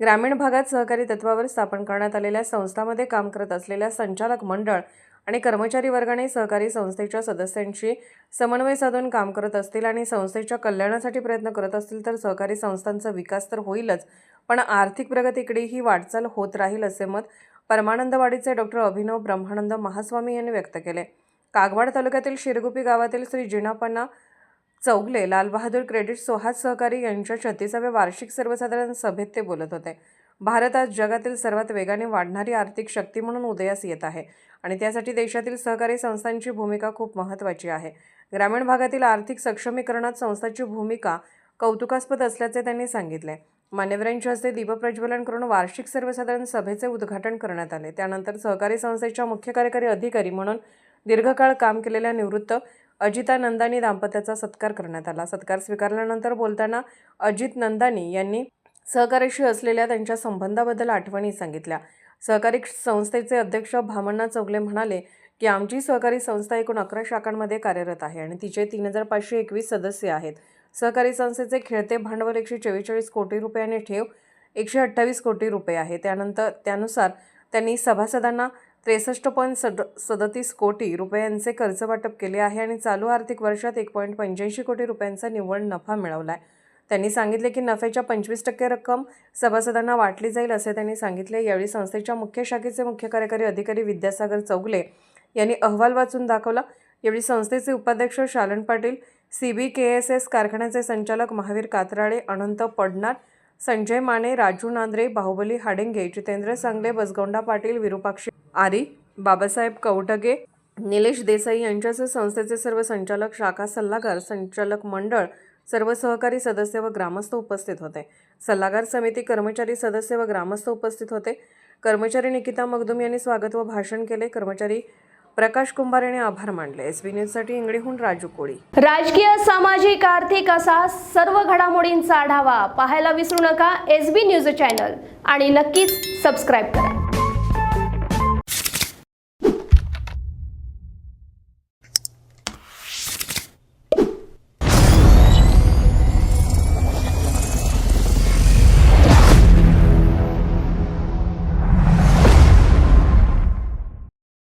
ग्रामीण भागात सहकारी तत्वावर स्थापन करण्यात आलेल्या संस्थामध्ये काम करत असलेल्या संचालक मंडळ आणि कर्मचारी वर्गाने सहकारी संस्थेच्या सदस्यांशी समन्वय साधून काम करत असतील आणि संस्थेच्या कल्याणासाठी प्रयत्न करत असतील तर सहकारी संस्थांचा विकास तर होईलच पण आर्थिक प्रगतीकडेही वाटचाल होत राहील असे मत परमानंदवाडीचे डॉक्टर अभिनव ब्रह्मानंद महास्वामी यांनी व्यक्त केले. कागवाड तालुक्यातील शिरगुपी गावातील श्री जिनापन्ना चौगले लालबहादूर क्रेडिट सोहात सहकारी यांच्या छत्तीसाव्या वार्षिक सर्वसाधारण सभेत ते बोलत होते. भारत आज जगातील सर्वात वेगाने वाढणारी आर्थिक शक्ती म्हणून उदयास येत आहे आणि त्यासाठी देशातील सहकारी संस्थांची भूमिका खूप महत्त्वाची आहे. ग्रामीण भागातील आर्थिक सक्षमीकरणात संस्थांची भूमिका कौतुकास्पद असल्याचे त्यांनी सांगितले. मान्यवरांच्या हस्ते दीपप्रज्वलन करून वार्षिक सर्वसाधारण सभेचे उद्घाटन करण्यात आले. त्यानंतर सहकारी संस्थेच्या मुख्य कार्यकारी अधिकारी म्हणून दीर्घकाळ काम केलेल्या निवृत्त अजिता नंदानी दाम्पत्याचा सत्कार करण्यात आला. सत्कार स्वीकारल्यानंतर बोलताना अजित नंदानी यांनी सहकार्याशी असलेल्या त्यांच्या संबंधाबद्दल आठवणी सांगितल्या. सहकारी संस्थेचे अध्यक्ष भामण्णा चौगले म्हणाले की आमची सहकारी संस्था एकूण अकरा शाखांमध्ये कार्यरत आहे आणि तिचे तीन हजार पाचशे एकवीस सदस्य आहेत. सहकारी संस्थेचे खेळते भांडवल एकशे चव्वेचाळीस कोटी रुपये आणि ठेव एकशे अठ्ठावीस कोटी रुपये आहे. त्यानंतर त्यानुसार त्यांनी सभासदांना त्रेसष्ट पॉईंट सद सदतीस कोटी रुपयांचे कर्ज वाटप केले आहे आणि चालू आर्थिक वर्षात एक पॉईंट पंच्याऐंशी कोटी रुपयांचा निव्वळ नफा मिळवला आहे त्यांनी सांगितले की नफ्याच्या पंचवीस टक्के रक्कम सभासदांना वाटली जाईल असे त्यांनी सांगितले. यावेळी संस्थेच्या मुख्य शाखेचे मुख्य कार्यकारी अधिकारी विद्यासागर चौगले यांनी अहवाल वाचून दाखवला. यावेळी संस्थेचे उपाध्यक्ष Shalan Patil C B K S S कारखान्याचे संचालक महावीर कातराळे अनंत पडणार संजय माने राजू नांद्रे बाहुबली हाडेंगे जितेंद्र सांगले बसगोंडा पाटील विरुपाक्षी आरी बाबासाहेब कवटगे निलेश देसाई यांच्यासह संस्थेचे सर्व संचालक शाखा सल्लागार संचालक मंडळ सर्व सहकारी सदस्य व ग्रामस्थ उपस्थित होते. सल्लागार समिती कर्मचारी सदस्य व ग्रामस्थ उपस्थित होते. कर्मचारी निकिता मगदुम यांनी स्वागत व भाषण केले. कर्मचारी प्रकाश कुंभार यांनी आभार मानले. एस बी न्यूजसाठी इंगळीहून राजू कोळी. राजकीय सामाजिक आर्थिक असा सर्व घडामोडींचा आढावा पाहायला विसरू नका. एस बी न्यूज चॅनल आणि नक्कीच सबस्क्राईब करा.